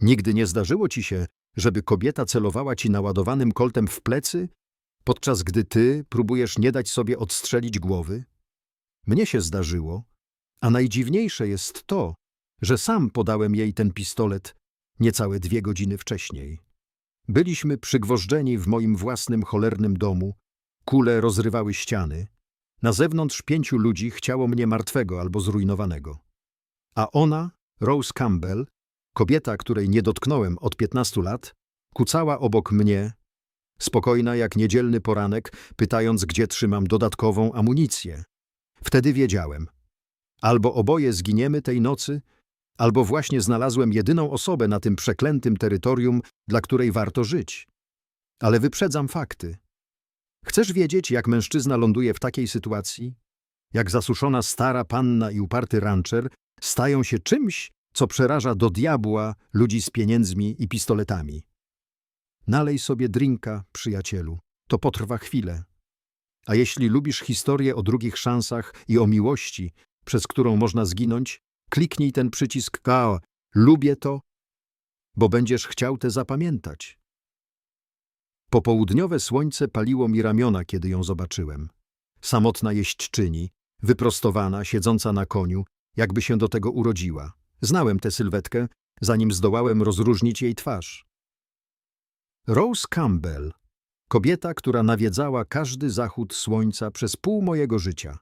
Nigdy nie zdarzyło ci się, żeby kobieta celowała ci naładowanym koltem w plecy, podczas gdy ty próbujesz nie dać sobie odstrzelić głowy? Mnie się zdarzyło, a najdziwniejsze jest to, że sam podałem jej ten pistolet niecałe dwie godziny wcześniej. Byliśmy przygwożdżeni w moim własnym cholernym domu, kule rozrywały ściany. Na zewnątrz pięciu ludzi chciało mnie martwego albo zrujnowanego. A ona, Rose Campbell, kobieta, której nie dotknąłem od 15 lat, kucała obok mnie, spokojna jak niedzielny poranek, pytając, gdzie trzymam dodatkową amunicję. Wtedy wiedziałem. Albo oboje zginiemy tej nocy, albo właśnie znalazłem jedyną osobę na tym przeklętym terytorium, dla której warto żyć. Ale wyprzedzam fakty. Chcesz wiedzieć, jak mężczyzna ląduje w takiej sytuacji? Jak zasuszona stara panna i uparty rancher stają się czymś, co przeraża do diabła ludzi z pieniędzmi i pistoletami. Nalej sobie drinka, przyjacielu. To potrwa chwilę. A jeśli lubisz historię o drugich szansach i o miłości, przez którą można zginąć, kliknij ten przycisk K. Lubię to, bo będziesz chciał te zapamiętać. Popołudniowe słońce paliło mi ramiona, kiedy ją zobaczyłem. Samotna jeźdźczyni, wyprostowana, siedząca na koniu, jakby się do tego urodziła. Znałem tę sylwetkę, zanim zdołałem rozróżnić jej twarz. Rose Campbell, kobieta, która nawiedzała każdy zachód słońca przez pół mojego życia.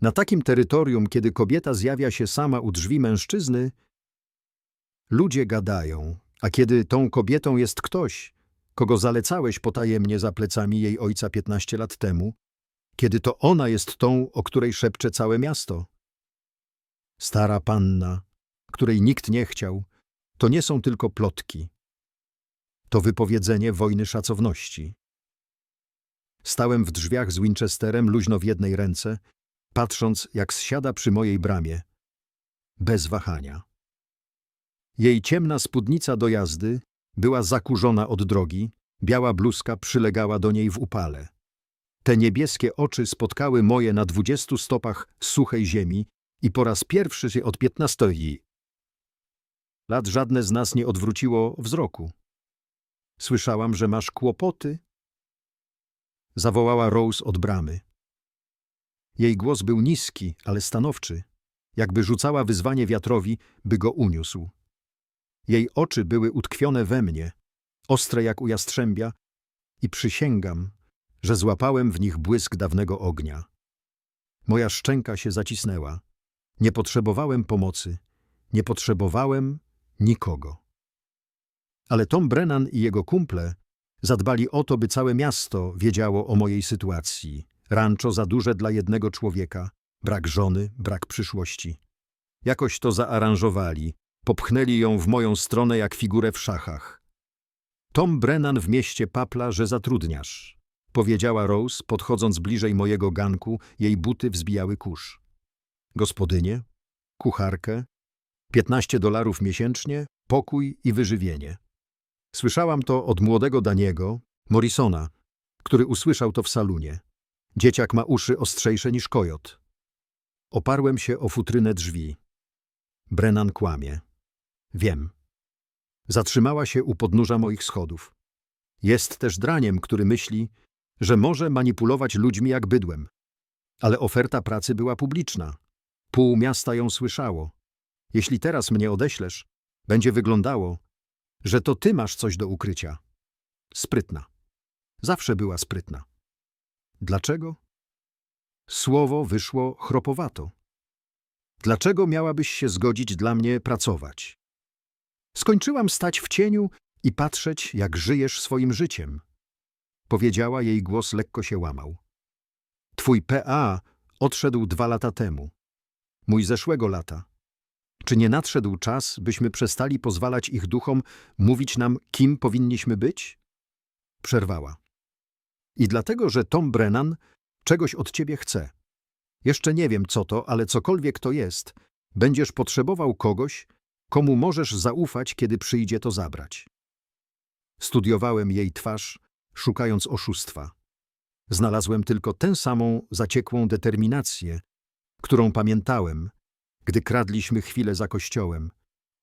Na takim terytorium, kiedy kobieta zjawia się sama u drzwi mężczyzny, ludzie gadają, a kiedy tą kobietą jest ktoś, kogo zalecałeś potajemnie za plecami jej ojca 15 lat temu, kiedy to ona jest tą, o której szepcze całe miasto. Stara panna, której nikt nie chciał, to nie są tylko plotki. To wypowiedzenie wojny szacowności. Stałem w drzwiach z Winchesterem luźno w jednej ręce, patrząc, jak zsiada przy mojej bramie. Bez wahania. Jej ciemna spódnica do jazdy była zakurzona od drogi, biała bluzka przylegała do niej w upale. Te niebieskie oczy spotkały moje na dwudziestu stopach suchej ziemi i po raz pierwszy od piętnastoi lat żadne z nas nie odwróciło wzroku. Słyszałam, że masz kłopoty? Zawołała Rose od bramy. Jej głos był niski, ale stanowczy, jakby rzucała wyzwanie wiatrowi, by go uniósł. Jej oczy były utkwione we mnie, ostre jak u jastrzębia, i przysięgam, że złapałem w nich błysk dawnego ognia. Moja szczęka się zacisnęła. Nie potrzebowałem pomocy, nie potrzebowałem nikogo. Ale Tom Brennan i jego kumple zadbali o to, by całe miasto wiedziało o mojej sytuacji. Rancho za duże dla jednego człowieka, brak żony, brak przyszłości. Jakoś to zaaranżowali, popchnęli ją w moją stronę jak figurę w szachach. Tom Brennan w mieście papla, że zatrudniasz, powiedziała Rose, podchodząc bliżej mojego ganku, jej buty wzbijały kurz. Gospodynię, kucharkę, 15 dolarów miesięcznie, pokój i wyżywienie. Słyszałam to od młodego Daniego, Morrisona, który usłyszał to w salunie. Dzieciak ma uszy ostrzejsze niż kojot. Oparłem się o futrynę drzwi. Brennan kłamie. Wiem. Zatrzymała się u podnóża moich schodów. Jest też draniem, który myśli, że może manipulować ludźmi jak bydłem. Ale oferta pracy była publiczna. Pół miasta ją słyszało. Jeśli teraz mnie odeślesz, będzie wyglądało, że to ty masz coś do ukrycia. Sprytna. Zawsze była sprytna. Dlaczego? Słowo wyszło chropowato. Dlaczego miałabyś się zgodzić dla mnie pracować? Skończyłam stać w cieniu i patrzeć, jak żyjesz swoim życiem. Powiedziała, jej głos lekko się łamał. Twój PA odszedł dwa lata temu. Mój zeszłego lata. Czy nie nadszedł czas, byśmy przestali pozwalać ich duchom mówić nam, kim powinniśmy być? Przerwała. I dlatego, że Tom Brennan czegoś od ciebie chce. Jeszcze nie wiem, co to, ale cokolwiek to jest, będziesz potrzebował kogoś, komu możesz zaufać, kiedy przyjdzie to zabrać. Studiowałem jej twarz, szukając oszustwa. Znalazłem tylko tę samą zaciekłą determinację, którą pamiętałem, gdy kradliśmy chwilę za kościołem,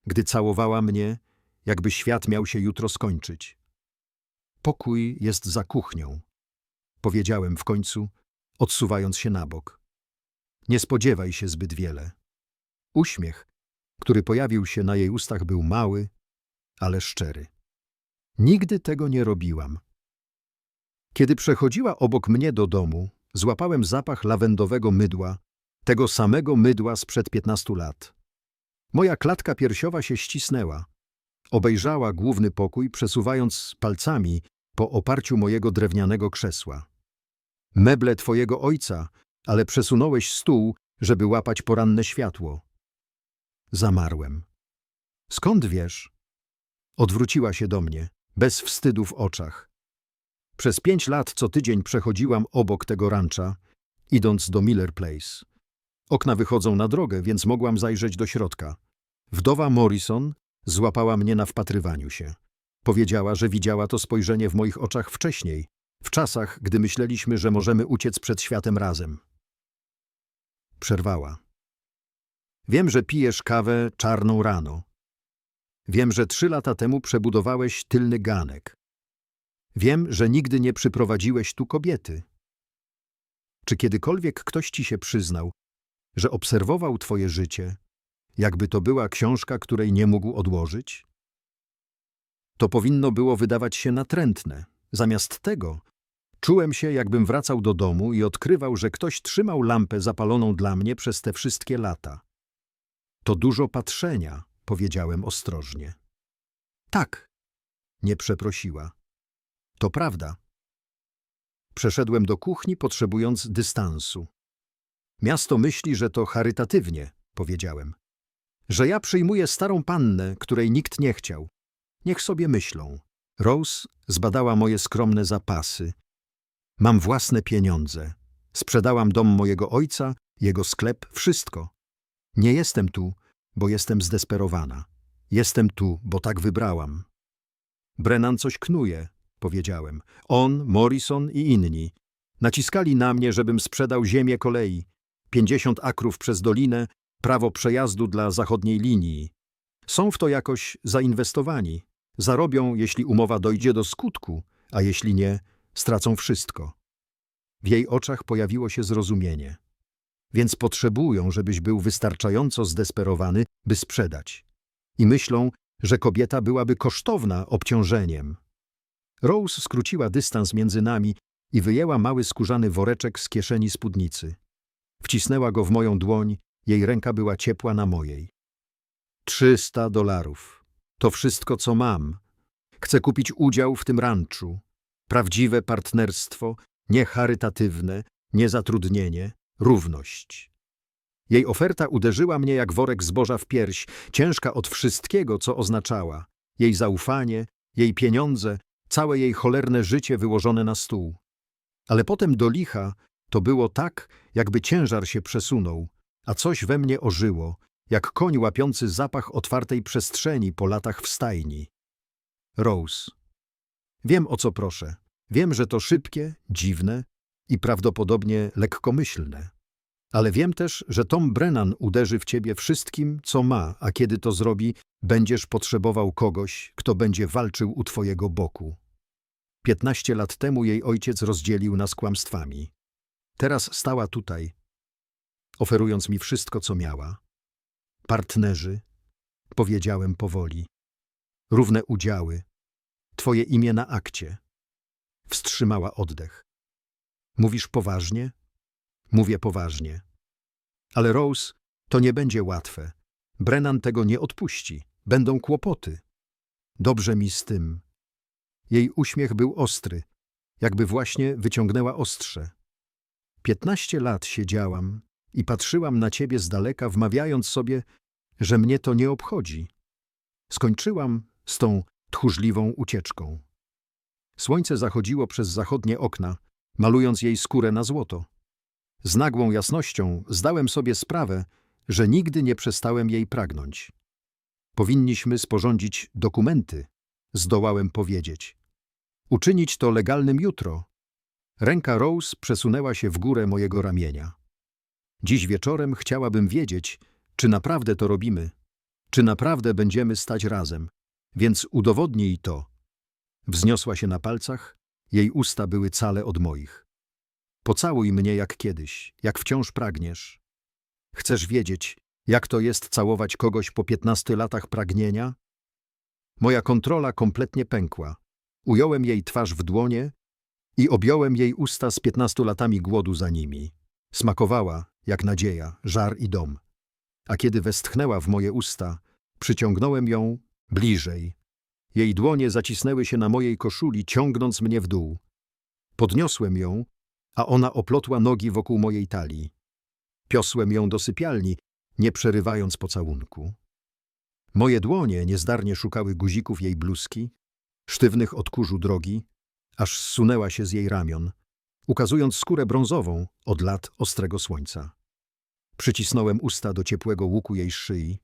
gdy całowała mnie jakby świat miał się jutro skończyć. Pokój jest za kuchnią, powiedziałem w końcu, odsuwając się na bok. Nie spodziewaj się zbyt wiele. Uśmiech, który pojawił się na jej ustach, był mały, ale szczery. Nigdy tego nie robiłam. Kiedy przechodziła obok mnie do domu, złapałem zapach lawendowego mydła, tego samego mydła sprzed piętnastu lat. Moja klatka piersiowa się ścisnęła. Obejrzała główny pokój, przesuwając palcami po oparciu mojego drewnianego krzesła. Meble twojego ojca, ale przesunąłeś stół, żeby łapać poranne światło. Zamarłem. Skąd wiesz? Odwróciła się do mnie, bez wstydu w oczach. Przez pięć lat co tydzień przechodziłam obok tego rancza, idąc do Miller Place. Okna wychodzą na drogę, więc mogłam zajrzeć do środka. Wdowa Morrison złapała mnie na wpatrywaniu się. Powiedziała, że widziała to spojrzenie w moich oczach wcześniej, w czasach, gdy myśleliśmy, że możemy uciec przed światem razem. Przerwała. Wiem, że pijesz kawę czarną rano. Wiem, że trzy lata temu przebudowałeś tylny ganek. Wiem, że nigdy nie przyprowadziłeś tu kobiety. Czy kiedykolwiek ktoś ci się przyznał, że obserwował twoje życie, jakby to była książka, której nie mógł odłożyć? To powinno było wydawać się natrętne. Zamiast tego czułem się, jakbym wracał do domu i odkrywał, że ktoś trzymał lampę zapaloną dla mnie przez te wszystkie lata. To dużo patrzenia, powiedziałem ostrożnie. Tak, nie przeprosiła. To prawda. Przeszedłem do kuchni, potrzebując dystansu. Miasto myśli, że to charytatywnie, powiedziałem. Że ja przyjmuję starą pannę, której nikt nie chciał. Niech sobie myślą. Rose zbadała moje skromne zapasy. Mam własne pieniądze. Sprzedałam dom mojego ojca, jego sklep, wszystko. Nie jestem tu, bo jestem zdesperowana. Jestem tu, bo tak wybrałam. Brennan coś knuje, powiedziałem. On, Morrison i inni. Naciskali na mnie, żebym sprzedał ziemię kolei. Pięćdziesiąt akrów przez dolinę, prawo przejazdu dla zachodniej linii. Są w to jakoś zainwestowani. Zarobią, jeśli umowa dojdzie do skutku, a jeśli nie, stracą wszystko. W jej oczach pojawiło się zrozumienie. Więc potrzebują, żebyś był wystarczająco zdesperowany, by sprzedać. I myślą, że kobieta byłaby kosztowna obciążeniem. Rose skróciła dystans między nami i wyjęła mały skórzany woreczek z kieszeni spódnicy. Wcisnęła go w moją dłoń, jej ręka była ciepła na mojej. Trzysta dolarów. To wszystko, co mam. Chcę kupić udział w tym ranczu. Prawdziwe partnerstwo, nie charytatywne, nie zatrudnienie, równość. Jej oferta uderzyła mnie jak worek zboża w pierś, ciężka od wszystkiego, co oznaczała. Jej zaufanie, jej pieniądze, całe jej cholerne życie wyłożone na stół. Ale potem do licha to było tak, jakby ciężar się przesunął, a coś we mnie ożyło, jak koń łapiący zapach otwartej przestrzeni po latach w stajni. Rose. Wiem, o co proszę. Wiem, że to szybkie, dziwne i prawdopodobnie lekkomyślne. Ale wiem też, że Tom Brennan uderzy w ciebie wszystkim, co ma, a kiedy to zrobi, będziesz potrzebował kogoś, kto będzie walczył u twojego boku. Piętnaście lat temu jej ojciec rozdzielił nas kłamstwami. Teraz stała tutaj, oferując mi wszystko, co miała. Partnerzy, powiedziałem powoli, równe udziały, twoje imię na akcie. Wstrzymała oddech. Mówisz poważnie? Mówię poważnie. Ale Rose, to nie będzie łatwe. Brennan tego nie odpuści. Będą kłopoty. Dobrze mi z tym. Jej uśmiech był ostry, jakby właśnie wyciągnęła ostrze. Piętnaście lat siedziałam i patrzyłam na ciebie z daleka, wmawiając sobie, że mnie to nie obchodzi. Skończyłam z tą tchórzliwą ucieczką. Słońce zachodziło przez zachodnie okna, malując jej skórę na złoto. Z nagłą jasnością zdałem sobie sprawę, że nigdy nie przestałem jej pragnąć. Powinniśmy sporządzić dokumenty, zdołałem powiedzieć. Uczynić to legalnym jutro. Ręka Rose przesunęła się w górę mojego ramienia. Dziś wieczorem chciałabym wiedzieć, czy naprawdę to robimy, czy naprawdę będziemy stać razem. Więc udowodnij to. Wzniosła się na palcach, jej usta były cale od moich. Pocałuj mnie jak kiedyś, jak wciąż pragniesz. Chcesz wiedzieć, jak to jest całować kogoś po piętnastu latach pragnienia? Moja kontrola kompletnie pękła. Ująłem jej twarz w dłonie i objąłem jej usta z piętnastu latami głodu za nimi. Smakowała, jak nadzieja, żar i dom. A kiedy westchnęła w moje usta, przyciągnąłem ją bliżej. Jej dłonie zacisnęły się na mojej koszuli, ciągnąc mnie w dół. Podniosłem ją, a ona oplotła nogi wokół mojej talii. Piosłem ją do sypialni, nie przerywając pocałunku. Moje dłonie niezdarnie szukały guzików jej bluzki, sztywnych od kurzu drogi, aż zsunęła się z jej ramion, ukazując skórę brązową od lat ostrego słońca. Przycisnąłem usta do ciepłego łuku jej szyi,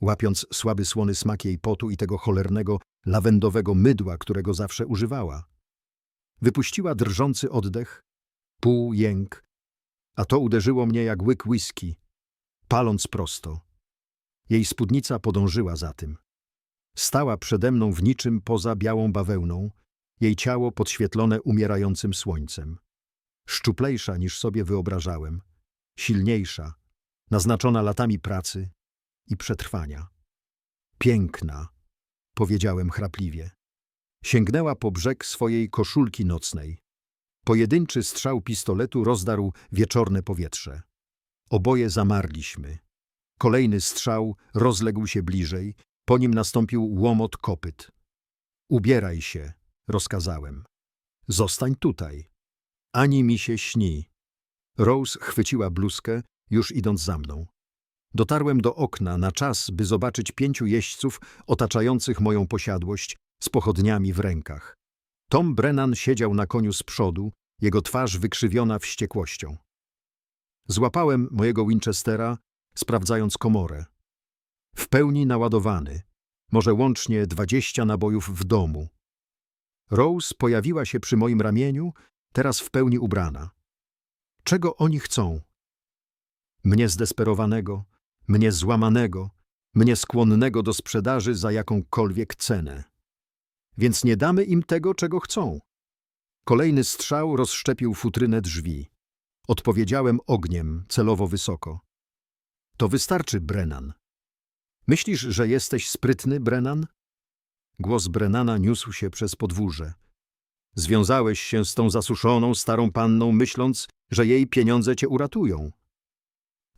łapiąc słaby słony smak jej potu i tego cholernego, lawendowego mydła, którego zawsze używała. Wypuściła drżący oddech, pół jęk, a to uderzyło mnie jak łyk whisky, paląc prosto. Jej spódnica podążyła za tym. Stała przede mną w niczym poza białą bawełną, jej ciało podświetlone umierającym słońcem. Szczuplejsza niż sobie wyobrażałem, silniejsza, naznaczona latami pracy i przetrwania. Piękna, powiedziałem chrapliwie. Sięgnęła po brzeg swojej koszulki nocnej. Pojedynczy strzał pistoletu rozdarł wieczorne powietrze. Oboje zamarliśmy. Kolejny strzał rozległ się bliżej, po nim nastąpił łomot kopyt. Ubieraj się, rozkazałem. Zostań tutaj. Ani mi się śni. Rose chwyciła bluzkę, już idąc za mną. Dotarłem do okna na czas, by zobaczyć pięciu jeźdźców otaczających moją posiadłość z pochodniami w rękach. Tom Brennan siedział na koniu z przodu, jego twarz wykrzywiona wściekłością. Złapałem mojego Winchestera, sprawdzając komorę. W pełni naładowany, może łącznie dwadzieścia nabojów w domu. Rose pojawiła się przy moim ramieniu, teraz w pełni ubrana. Czego oni chcą? Mnie zdesperowanego, mnie złamanego, mnie skłonnego do sprzedaży za jakąkolwiek cenę. Więc nie damy im tego, czego chcą. Kolejny strzał rozszczepił futrynę drzwi. Odpowiedziałem ogniem, celowo wysoko. To wystarczy, Brennan. Myślisz, że jesteś sprytny, Brennan? Głos Brennana niósł się przez podwórze. Związałeś się z tą zasuszoną, starą panną, myśląc, że jej pieniądze cię uratują.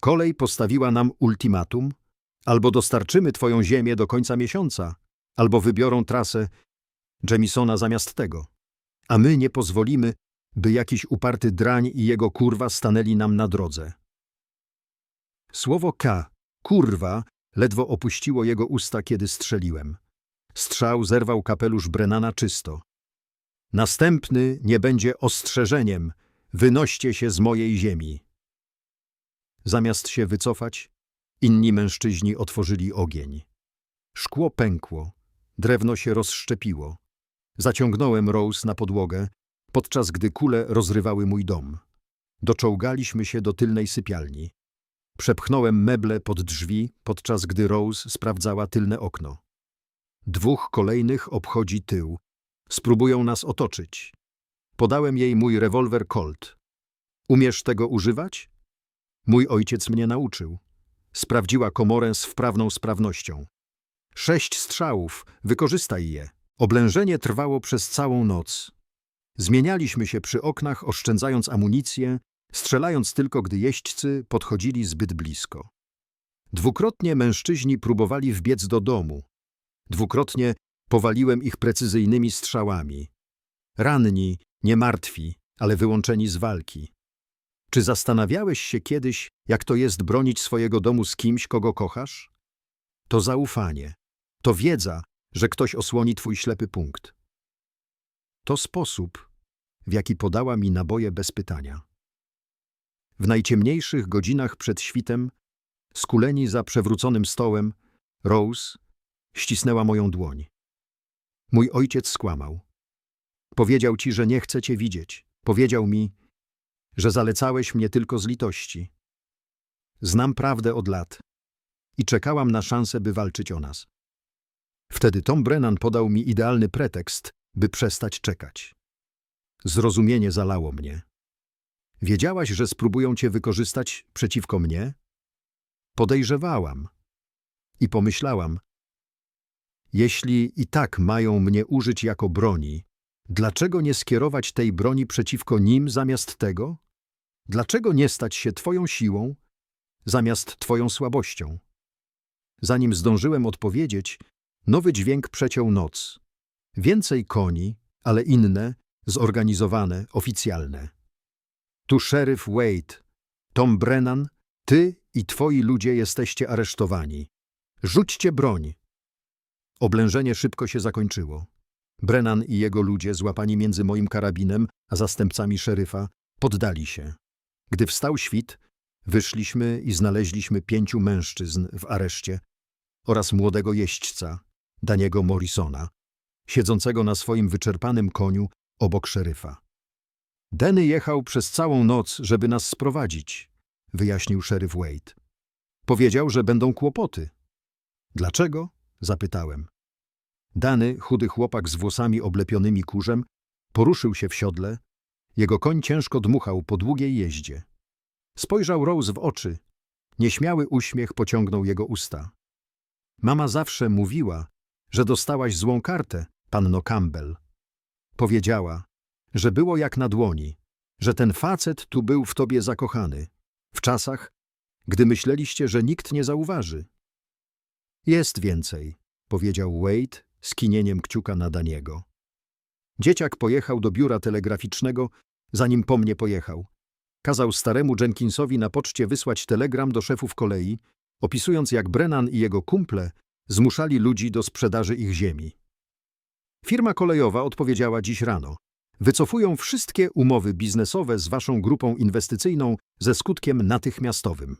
Kolej postawiła nam ultimatum, albo dostarczymy twoją ziemię do końca miesiąca, albo wybiorą trasę Jemisona zamiast tego. A my nie pozwolimy, by jakiś uparty drań i jego kurwa stanęli nam na drodze. Słowo K, kurwa, ledwo opuściło jego usta, kiedy strzeliłem. Strzał zerwał kapelusz Brennana czysto. Następny nie będzie ostrzeżeniem, wynoście się z mojej ziemi. Zamiast się wycofać, inni mężczyźni otworzyli ogień. Szkło pękło, drewno się rozszczepiło. Zaciągnąłem Rose na podłogę, podczas gdy kule rozrywały mój dom. Doczołgaliśmy się do tylnej sypialni. Przepchnąłem meble pod drzwi, podczas gdy Rose sprawdzała tylne okno. Dwóch kolejnych obchodzi tył. Spróbują nas otoczyć. Podałem jej mój rewolwer Colt. Umiesz tego używać? Mój ojciec mnie nauczył. Sprawdziła komorę z wprawną sprawnością. Sześć strzałów, wykorzystaj je. Oblężenie trwało przez całą noc. Zmienialiśmy się przy oknach, oszczędzając amunicję, strzelając tylko, gdy jeźdźcy podchodzili zbyt blisko. Dwukrotnie mężczyźni próbowali wbiec do domu. Dwukrotnie powaliłem ich precyzyjnymi strzałami. Ranni, nie martwi, ale wyłączeni z walki. Czy zastanawiałeś się kiedyś, jak to jest bronić swojego domu z kimś, kogo kochasz? To zaufanie, to wiedza, że ktoś osłoni twój ślepy punkt. To sposób, w jaki podała mi naboje bez pytania. W najciemniejszych godzinach przed świtem, skuleni za przewróconym stołem, Rose ścisnęła moją dłoń. Mój ojciec skłamał. Powiedział ci, że nie chce cię widzieć. Powiedział mi, że zalecałeś mnie tylko z litości. Znam prawdę od lat i czekałam na szansę, by walczyć o nas. Wtedy Tom Brennan podał mi idealny pretekst, by przestać czekać. Zrozumienie zalało mnie. Wiedziałaś, że spróbują cię wykorzystać przeciwko mnie? Podejrzewałam. I pomyślałam, jeśli i tak mają mnie użyć jako broni, dlaczego nie skierować tej broni przeciwko nim zamiast tego? Dlaczego nie stać się twoją siłą zamiast twoją słabością? Zanim zdążyłem odpowiedzieć, nowy dźwięk przeciął noc. Więcej koni, ale inne, zorganizowane, oficjalne. Tu szeryf Wade, Tom Brennan, ty i twoi ludzie jesteście aresztowani. Rzućcie broń. Oblężenie szybko się zakończyło. Brennan i jego ludzie, złapani między moim karabinem a zastępcami szeryfa, poddali się. Gdy wstał świt, wyszliśmy i znaleźliśmy pięciu mężczyzn w areszcie oraz młodego jeźdźca, Daniego Morrisona, siedzącego na swoim wyczerpanym koniu obok szeryfa. Denny jechał przez całą noc, żeby nas sprowadzić, wyjaśnił szeryf Wade. Powiedział, że będą kłopoty. Dlaczego? zapytałem. Dany, chudy chłopak z włosami oblepionymi kurzem, poruszył się w siodle. Jego koń ciężko dmuchał po długiej jeździe. Spojrzał Rose w oczy. Nieśmiały uśmiech pociągnął jego usta. Mama zawsze mówiła, że dostałaś złą kartę, panno Campbell. Powiedziała, że było jak na dłoni, że ten facet tu był w tobie zakochany, w czasach, gdy myśleliście, że nikt nie zauważy. Jest więcej, powiedział Wade z kinieniem kciuka na Daniego. Dzieciak pojechał do biura telegraficznego, zanim po mnie pojechał. Kazał staremu Jenkinsowi na poczcie wysłać telegram do szefów kolei, opisując jak Brennan i jego kumple zmuszali ludzi do sprzedaży ich ziemi. Firma kolejowa odpowiedziała dziś rano. Wycofują wszystkie umowy biznesowe z waszą grupą inwestycyjną ze skutkiem natychmiastowym.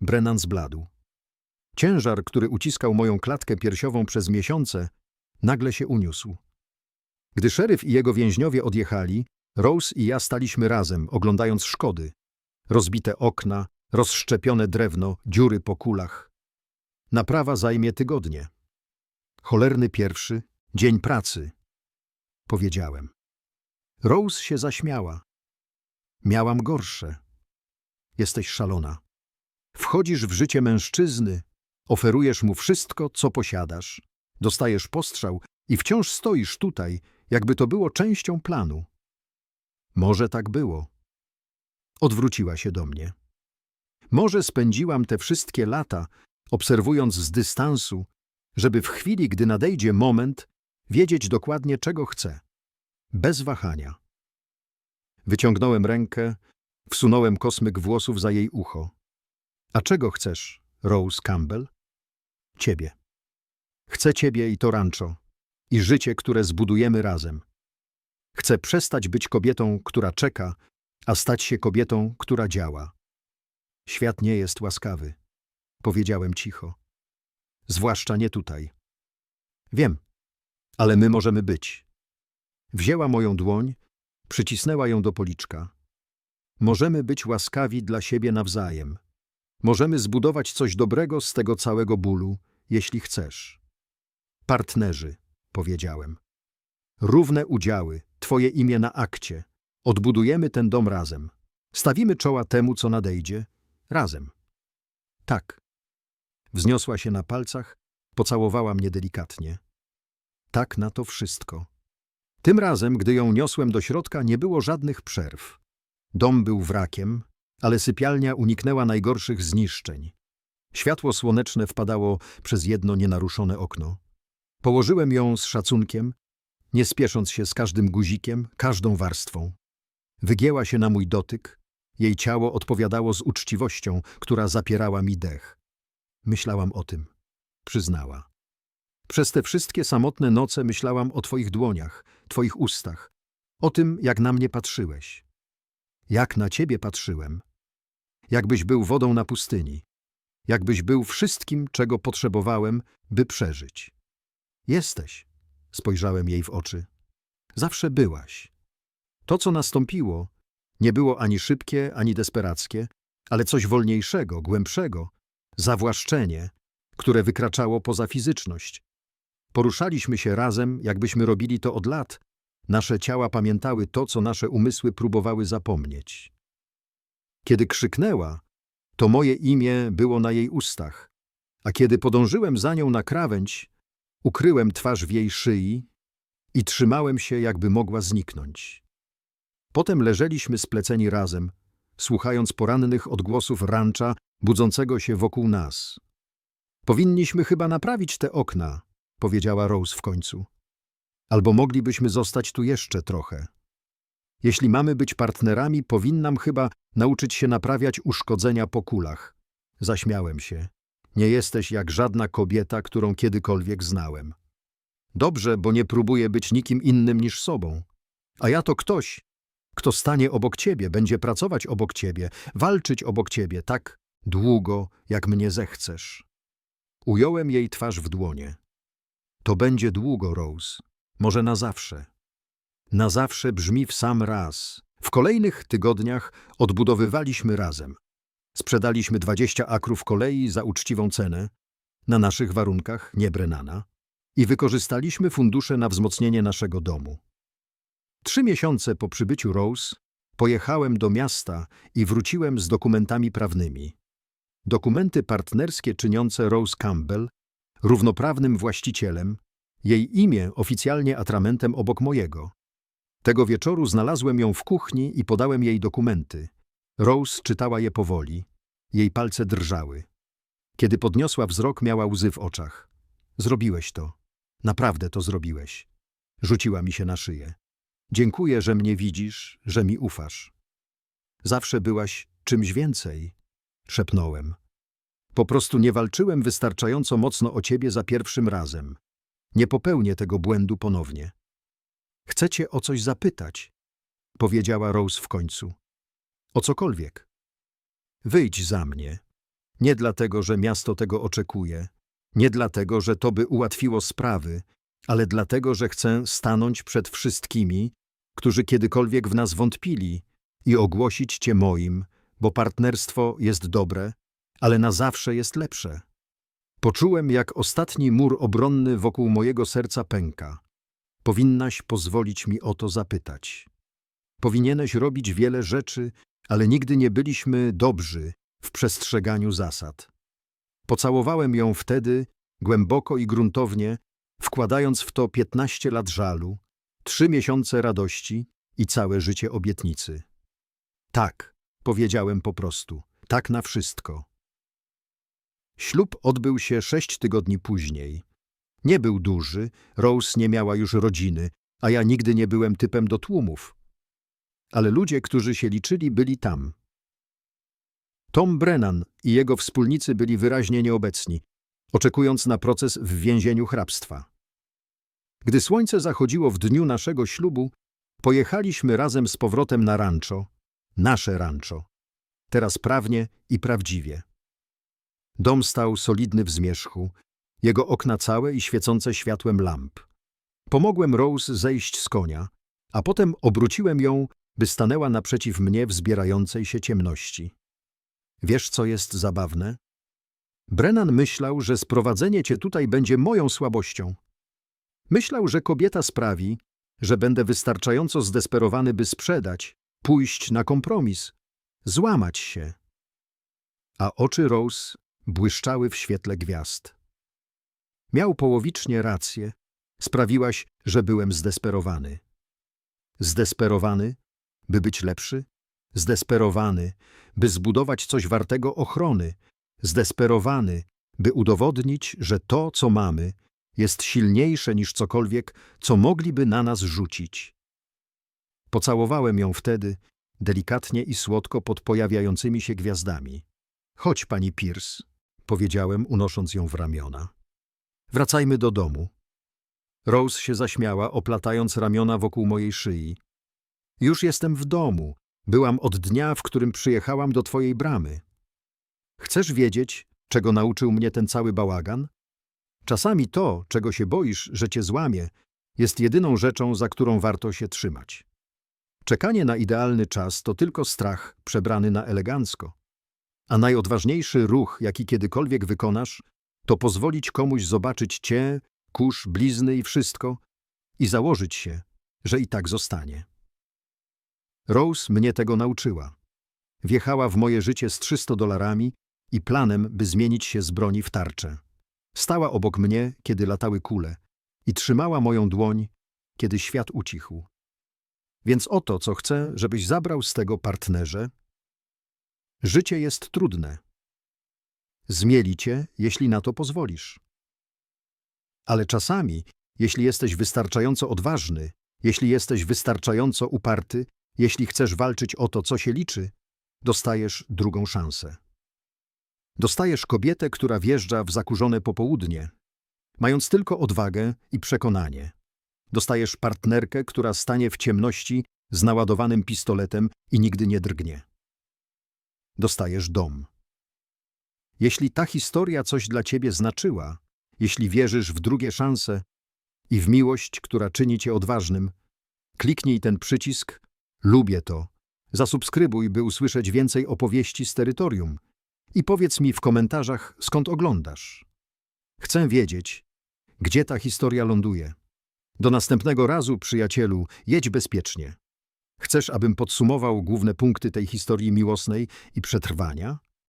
Brennan zbladł. Ciężar, który uciskał moją klatkę piersiową przez miesiące, nagle się uniósł. Gdy szeryf i jego więźniowie odjechali, Rose i ja staliśmy razem, oglądając szkody. Rozbite okna, rozszczepione drewno, dziury po kulach. Naprawa zajmie tygodnie. Cholerny pierwszy, dzień pracy. Powiedziałem. Rose się zaśmiała. Miałam gorsze. Jesteś szalona. Wchodzisz w życie mężczyzny, oferujesz mu wszystko, co posiadasz, dostajesz postrzał i wciąż stoisz tutaj, jakby to było częścią planu. Może tak było. Odwróciła się do mnie. Może spędziłam te wszystkie lata, obserwując z dystansu, żeby w chwili, gdy nadejdzie moment, wiedzieć dokładnie, czego chcę. Bez wahania. Wyciągnąłem rękę, wsunąłem kosmyk włosów za jej ucho. A czego chcesz, Rose Campbell? Ciebie. Chcę ciebie i to rancho, i życie, które zbudujemy razem. Chcę przestać być kobietą, która czeka, a stać się kobietą, która działa. Świat nie jest łaskawy, powiedziałem cicho. Zwłaszcza nie tutaj. Wiem, ale my możemy być. Wzięła moją dłoń, przycisnęła ją do policzka. Możemy być łaskawi dla siebie nawzajem. Możemy zbudować coś dobrego z tego całego bólu, jeśli chcesz. Partnerzy, powiedziałem. Równe udziały, twoje imię na akcie. Odbudujemy ten dom razem. Stawimy czoła temu, co nadejdzie, razem. Tak. Wzniosła się na palcach, pocałowała mnie delikatnie. Tak na to wszystko. Tym razem, gdy ją niosłem do środka, nie było żadnych przerw. Dom był wrakiem, ale sypialnia uniknęła najgorszych zniszczeń. Światło słoneczne wpadało przez jedno nienaruszone okno. Położyłem ją z szacunkiem, nie spiesząc się z każdym guzikiem, każdą warstwą. Wygięła się na mój dotyk, jej ciało odpowiadało z uczciwością, która zapierała mi dech. Myślałam o tym. Przyznała. Przez te wszystkie samotne noce myślałam o Twoich dłoniach, Twoich ustach, o tym, jak na mnie patrzyłeś. Jak na Ciebie patrzyłem. Jakbyś był wodą na pustyni. Jakbyś był wszystkim, czego potrzebowałem, by przeżyć. Jesteś, spojrzałem jej w oczy. Zawsze byłaś. To, co nastąpiło, nie było ani szybkie, ani desperackie, ale coś wolniejszego, głębszego, zawłaszczenie, które wykraczało poza fizyczność, Poruszaliśmy się razem, jakbyśmy robili to od lat. Nasze ciała pamiętały to, co nasze umysły próbowały zapomnieć. Kiedy krzyknęła, to moje imię było na jej ustach, a kiedy podążyłem za nią na krawędź, ukryłem twarz w jej szyi i trzymałem się, jakby mogła zniknąć. Potem leżeliśmy spleceni razem, słuchając porannych odgłosów rancza budzącego się wokół nas. Powinniśmy chyba naprawić te okna, powiedziała Rose w końcu. Albo moglibyśmy zostać tu jeszcze trochę. Jeśli mamy być partnerami, powinnam chyba nauczyć się naprawiać uszkodzenia po kulach. Zaśmiałem się. Nie jesteś jak żadna kobieta, którą kiedykolwiek znałem. Dobrze, bo nie próbuję być nikim innym niż sobą. A ja to ktoś, kto stanie obok ciebie, będzie pracować obok ciebie, walczyć obok ciebie tak długo, jak mnie zechcesz. Ująłem jej twarz w dłonie. To będzie długo, Rose. Może na zawsze. Na zawsze brzmi w sam raz. W kolejnych tygodniach odbudowywaliśmy razem. Sprzedaliśmy 20 akrów kolei za uczciwą cenę, na naszych warunkach, nie Brennana, i wykorzystaliśmy fundusze na wzmocnienie naszego domu. Trzy miesiące po przybyciu Rose pojechałem do miasta i wróciłem z dokumentami prawnymi. Dokumenty partnerskie czyniące Rose Campbell równoprawnym właścicielem, jej imię oficjalnie atramentem obok mojego. Tego wieczoru znalazłem ją w kuchni i podałem jej dokumenty. Rose czytała je powoli. Jej palce drżały. Kiedy podniosła wzrok, miała łzy w oczach. Zrobiłeś to. Naprawdę to zrobiłeś. Rzuciła mi się na szyję. Dziękuję, że mnie widzisz, że mi ufasz. Zawsze byłaś czymś więcej, szepnąłem. Po prostu nie walczyłem wystarczająco mocno o ciebie za pierwszym razem. Nie popełnię tego błędu ponownie. Chcę cię o coś zapytać, powiedziała Rose w końcu. O cokolwiek. Wyjdź za mnie. Nie dlatego, że miasto tego oczekuje, nie dlatego, że to by ułatwiło sprawy, ale dlatego, że chcę stanąć przed wszystkimi, którzy kiedykolwiek w nas wątpili i ogłosić Cię moim, bo partnerstwo jest dobre, ale na zawsze jest lepsze. Poczułem, jak ostatni mur obronny wokół mojego serca pęka. Powinnaś pozwolić mi o to zapytać. Powinieneś robić wiele rzeczy, ale nigdy nie byliśmy dobrzy w przestrzeganiu zasad. Pocałowałem ją wtedy, głęboko i gruntownie, wkładając w to piętnaście lat żalu, trzy miesiące radości i całe życie obietnicy. Tak, powiedziałem po prostu, tak na wszystko. Ślub odbył się sześć tygodni później. Nie był duży, Rose nie miała już rodziny, a ja nigdy nie byłem typem do tłumów. Ale ludzie, którzy się liczyli, byli tam. Tom Brennan i jego wspólnicy byli wyraźnie nieobecni, oczekując na proces w więzieniu hrabstwa. Gdy słońce zachodziło w dniu naszego ślubu, pojechaliśmy razem z powrotem na rancho, nasze rancho, teraz prawnie i prawdziwie. Dom stał solidny w zmierzchu, jego okna całe i świecące światłem lamp. Pomogłem Rose zejść z konia, a potem obróciłem ją, by stanęła naprzeciw mnie w zbierającej się ciemności. Wiesz, co jest zabawne? Brennan myślał, że sprowadzenie cię tutaj będzie moją słabością. Myślał, że kobieta sprawi, że będę wystarczająco zdesperowany, by sprzedać, pójść na kompromis, złamać się. A oczy Rose błyszczały w świetle gwiazd. Miał połowicznie rację. Sprawiłaś, że byłem zdesperowany. Zdesperowany, by być lepszy? Zdesperowany, by zbudować coś wartego ochrony. Zdesperowany, by udowodnić, że to, co mamy, jest silniejsze niż cokolwiek, co mogliby na nas rzucić. Pocałowałem ją wtedy, delikatnie i słodko pod pojawiającymi się gwiazdami. Chodź, pani Pierce, powiedziałem, unosząc ją w ramiona. Wracajmy do domu. Rose się zaśmiała, oplatając ramiona wokół mojej szyi. Już jestem w domu. Byłam od dnia, w którym przyjechałam do twojej bramy. Chcesz wiedzieć, czego nauczył mnie ten cały bałagan? Czasami to, czego się boisz, że cię złamie, jest jedyną rzeczą, za którą warto się trzymać. Czekanie na idealny czas to tylko strach przebrany na elegancko. A najodważniejszy ruch, jaki kiedykolwiek wykonasz, to pozwolić komuś zobaczyć cię, kurz, blizny i wszystko i założyć się, że i tak zostanie. Rose mnie tego nauczyła. Wjechała w moje życie z 300 dolarami i planem, by zmienić się z broni w tarczę. Stała obok mnie, kiedy latały kule i trzymała moją dłoń, kiedy świat ucichł. Więc oto, co chcę, żebyś zabrał z tego partnerze. Życie jest trudne. Zmieli cię, jeśli na to pozwolisz. Ale czasami, jeśli jesteś wystarczająco odważny, jeśli jesteś wystarczająco uparty, jeśli chcesz walczyć o to, co się liczy, dostajesz drugą szansę. Dostajesz kobietę, która wjeżdża w zakurzone popołudnie, mając tylko odwagę i przekonanie. Dostajesz partnerkę, która stanie w ciemności z naładowanym pistoletem i nigdy nie drgnie. Dostajesz dom. Jeśli ta historia coś dla ciebie znaczyła, jeśli wierzysz w drugie szanse i w miłość, która czyni cię odważnym, kliknij ten przycisk Lubię to. Zasubskrybuj, by usłyszeć więcej opowieści z terytorium. I powiedz mi w komentarzach, skąd oglądasz. Chcę wiedzieć, gdzie ta historia ląduje. Do następnego razu, przyjacielu, jedź bezpiecznie. Chcesz, abym podsumował główne punkty tej historii miłosnej i przetrwania?